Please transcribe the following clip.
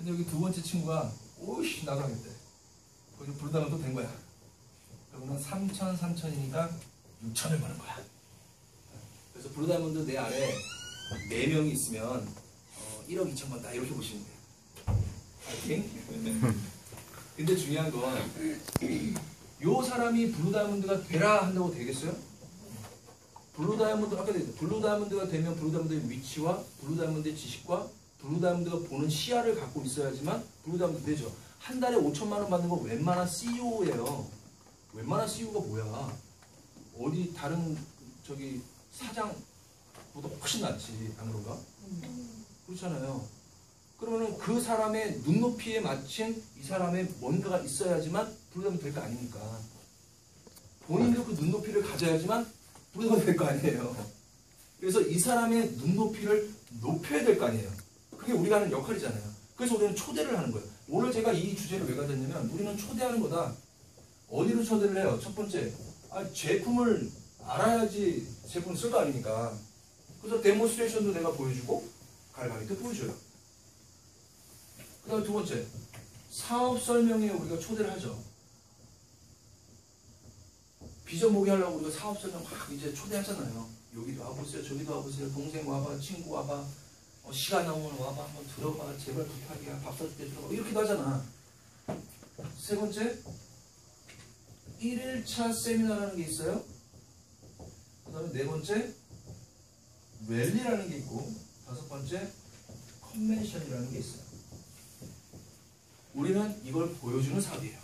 근데 여기 두 번째 친구가 오이씨 나도 하겠대. 거기 부르다가 또 된 거야. 그러면 3천 3천이니까 6천을 버는 거야. 그래서 브루다문드 내 아래 4명이 있으면 어, 1억 2천 번다 이렇게 보시면 돼요. 파이팅? 근데 중요한 건 요 사람이 블루다이아몬드가 되라 한다고 되겠어요? 블루다이아몬드 아까 얘기했 블루다이아몬드가 되면 블루다이아몬드의 위치와 블루다이아몬드의 지식과 블루다이아몬드가 보는 시야를 갖고 있어야지만 블루다이아몬드 되죠. 한 달에 5천만 원 받는 거 웬만한 CEO예요. 웬만한 CEO가 뭐야? 어디 다른 저기 사장보다 훨씬 낫지 안 그런가? 그렇잖아요. 그러면은 그 사람의 눈높이에 맞춘 이 사람의 뭔가가 있어야지만 블루다이아몬드 될 거 아닙니까? 본인도 그 눈높이를 가져야지만 블루다이아몬드 될 거 아니에요. 그래서 이 사람의 눈높이를 높여야 될 거 아니에요. 그게 우리가 하는 역할이잖아요. 그래서 우리는 초대를 하는 거예요. 오늘 제가 이 주제를 왜 가졌냐면 우리는 초대하는 거다. 어디로 초대를 해요? 첫 번째, 아, 제품을 알아야지 제품을 쓸거 아닙니까? 그래서 데모스트레이션도 내가 보여주고 갈바리도 보여줘요. 그 다음에 두 번째, 사업 설명에 우리가 초대를 하죠. 비전 모게 하려고 우리가 사업 설명 막 이제 초대하잖아요. 여기도 와보세요, 저기도 와보세요, 동생 와봐, 친구 와봐, 어, 시간 나오면 와봐, 한번 들어봐, 제발 부탁이야, 밥살때 들어봐, 이렇게도 하잖아. 세 번째, 1일차 세미나라는 게 있어요. 그 다음에 네 번째, 랠리라는 게 있고, 다섯 번째, 컨벤션이라는 게 있어요. 우리는 이걸 보여주는 사업이에요.